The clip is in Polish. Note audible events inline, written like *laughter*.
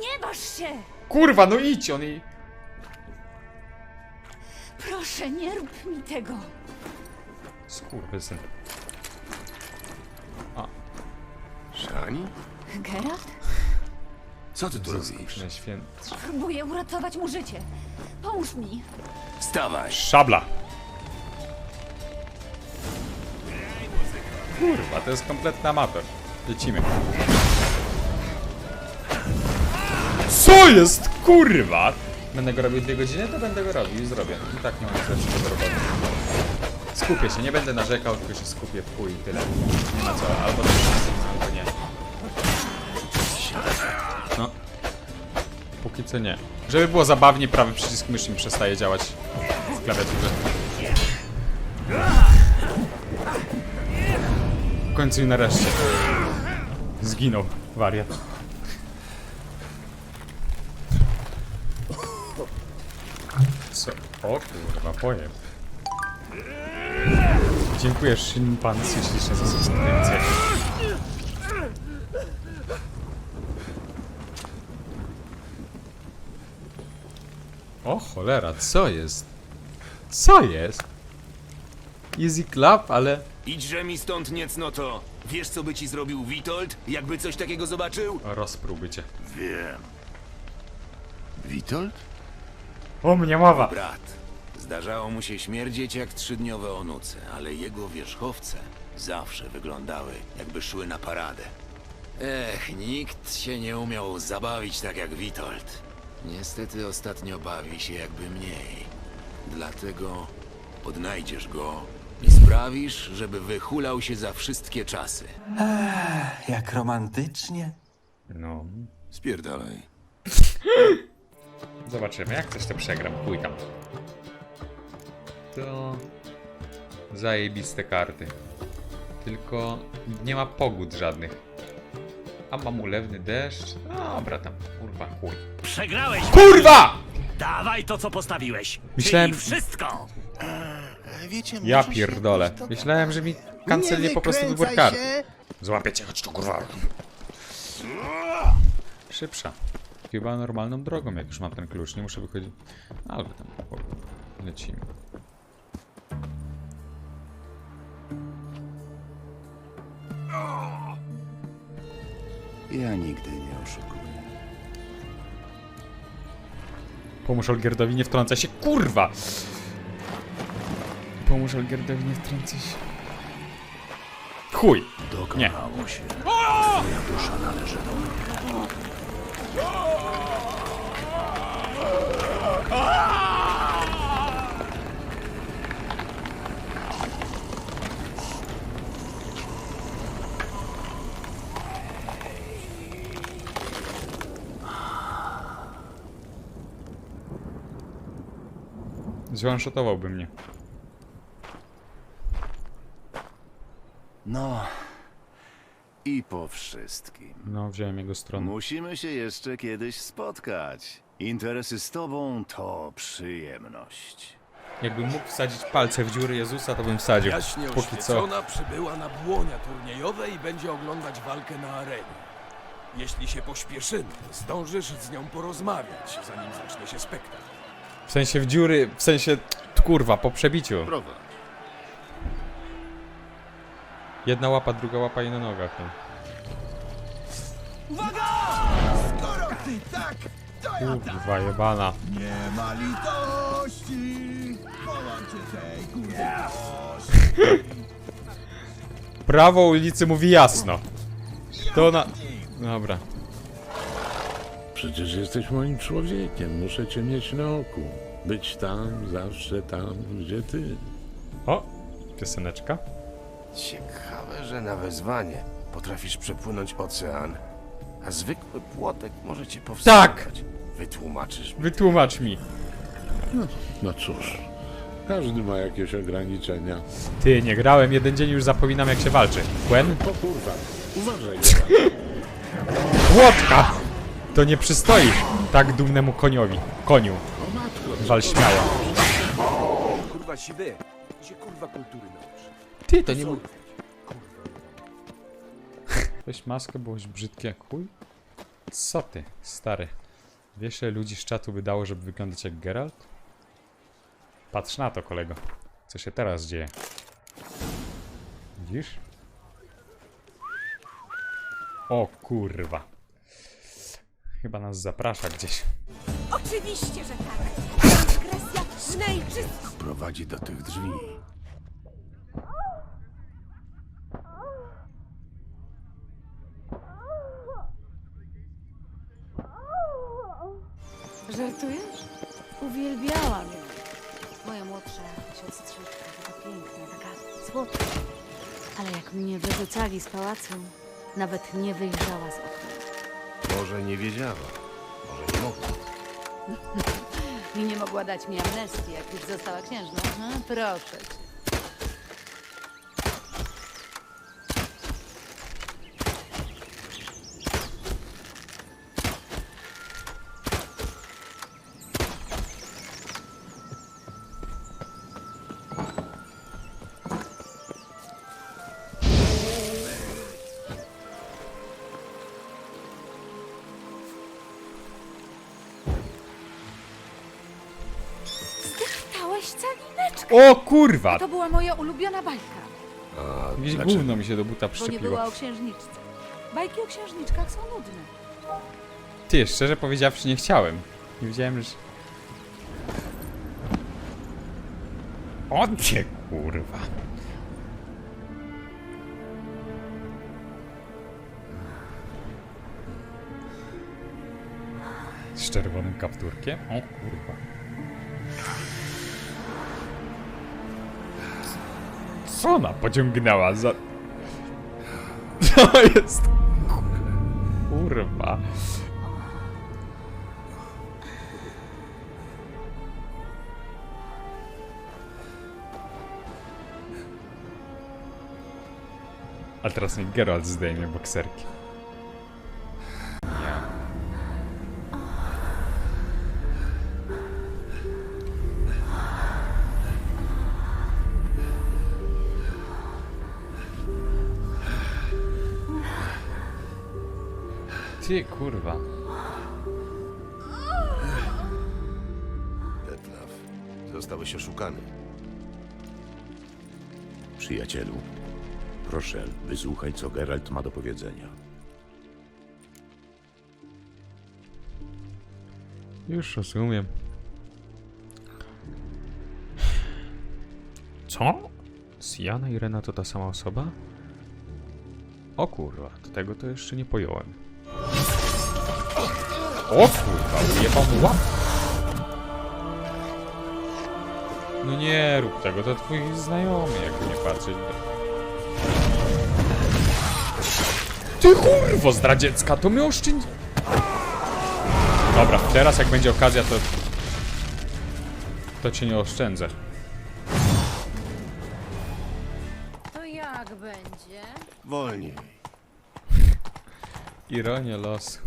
Nie waż się! Kurwa, no idź, on i... Proszę, nie rób mi tego. Skurwysyn. Szani? Geralt? Co ty tu robisz? Święt... Próbuję uratować mu życie. Pomóż mi. Wstawaj! Szabla! Kurwa, to jest kompletny amator. Lecimy. Co jest, kurwa? Będę go robił dwie godziny, to będę go robił i zrobię. I tak nie mam rzeczy do roboty. Skupię się, nie będę narzekał, tylko się skupię w chuj i tyle. Nie ma co, albo to albo nie. No. Póki co nie. Żeby było zabawnie, prawy przycisk myszy mi przestaje działać w klawiaturze. W końcu i nareszcie. Zginął wariat. Co? O kurwa, powiem. Dziękuję szympansi ślicznie za subskrypcję. O cholera, co jest? Co jest? Easy Club, ale... Idźże mi stąd niecnoto! Wiesz, co by ci zrobił Witold, jakby coś takiego zobaczył? Rozpróbuj cię. Wiem. Witold? O mnie mowa! Brat. Zdarzało mu się śmierdzieć jak trzydniowe onuce, ale jego wierzchowce zawsze wyglądały, jakby szły na paradę. Ech, nikt się nie umiał zabawić tak jak Witold. Niestety ostatnio bawi się jakby mniej. Dlatego odnajdziesz go i sprawisz, żeby wyhulał się za wszystkie czasy. Jak romantycznie. No, Spierdalaj. *laughs* zobaczymy. Jak coś to przegram, chuj tam. To... Zajebiste karty. Tylko nie ma pogód żadnych. A mam ulewny deszcz. Dobra tam, kurwa, chuj. Przegrałeś! KURWA! Dawaj to, co postawiłeś! Myślałem- Czyli wszystko! Wiecie, Ja może się pierdolę. jakoś to- Myślałem, że mi kancelnie po prostu wybór kart. się. Cię, chodź tu, kurwa. Szybsza. Chyba normalną drogą, jak już mam ten klucz. Nie muszę wychodzić. Ale tam lecimy. Ja nigdy nie oszukuję. Pomóż Olgierdowi, nie wtrącaj się. Kurwa! Pomóż Olgierdowi, nie wtrącaj się. Chuj! Nie. Zwanshootowałby mnie. No. I po wszystkim. No, wziąłem jego stronę. Musimy się jeszcze kiedyś spotkać. Interesy z tobą to przyjemność. Jakbym mógł wsadzić palce w dziury Jezusa, to bym wsadził. Jaśnie Póki co. oświecona przybyła na błonia turniejowe i będzie oglądać walkę na arenie. Jeśli się pośpieszymy, zdążysz z nią porozmawiać, zanim zacznie się spektakl. W sensie w dziury, w sensie, t- kurwa, po przebiciu. Jedna łapa, druga łapa i na nogach. No. Kurwa jebana. Nie ma litości! Połączcie tej kurwa! *laughs* Prawo ulicy mówi jasno. To na... Dobra. Przecież jesteś moim człowiekiem, muszę cię mieć na oku. Być tam, zawsze tam, gdzie ty. O, pioseneczka. Ciekawe, że na wezwanie potrafisz przepłynąć ocean, a zwykły płotek może cię powstrzymać. Wytłumaczysz mi. Wytłumacz mi. No cóż, każdy ma jakieś ograniczenia. Ty, nie grałem jeden dzień, już zapominam jak się walczy. Gwen? O kurwa, uważaj, Geralt. Łotka! To nie przystoi tak dumnemu koniowi. Koniu. o matko. Wal śmiało. Kurwa siwy, się kurwa kultury. Ty, to nie mógł... *laughs* Weź maskę, byłoś brzydkie jak chuj. Co ty, stary? Wiesz, ile ludzi z czatu by dało, żeby wyglądać jak Geralt? Patrz na to, kolego. Co się teraz dzieje? Widzisz? O kurwa. Chyba nas zaprasza gdzieś. Oczywiście, że tak. Transgresja najczystsza. Prowadzi do tych drzwi. Ale jak mnie wyrzucali z pałacu, nawet nie wyjrzała z okna. Może nie wiedziała. Może nie mogła. *laughs* I nie mogła dać mi amnestii, jak już została księżną. No, proszę cię. O kurwa! To była moja ulubiona bajka, Jakieś gówno mi się do buta bo nie przyczepiło. była o księżniczce. Bajki o księżniczkach są nudne. Ty, szczerze powiedziawszy, nie chciałem. Nie wiedziałem, że... O cię, kurwa. Z czerwonym kapturkiem? O kurwa. Co ona pociągnęła za... *laughs* Co jest? Kurwa. A teraz niech Geralt zdejmie bokserki. Ty kurwa. Detlaf, zostałeś oszukany. Przyjacielu, proszę, wysłuchaj, co Geralt ma do powiedzenia. Już rozumiem. Co? Siana i Rena to ta sama osoba? O kurwa, tego to jeszcze nie pojąłem. O kurwa, jebam łap. No nie rób tego, to twój znajomy, jakby nie patrzeć. Ty kurwo zdradziecka, to mnie oszczędzi... Dobra, teraz jak będzie okazja, to... To cię nie oszczędzę. To jak będzie? Wolniej. Ironia losu.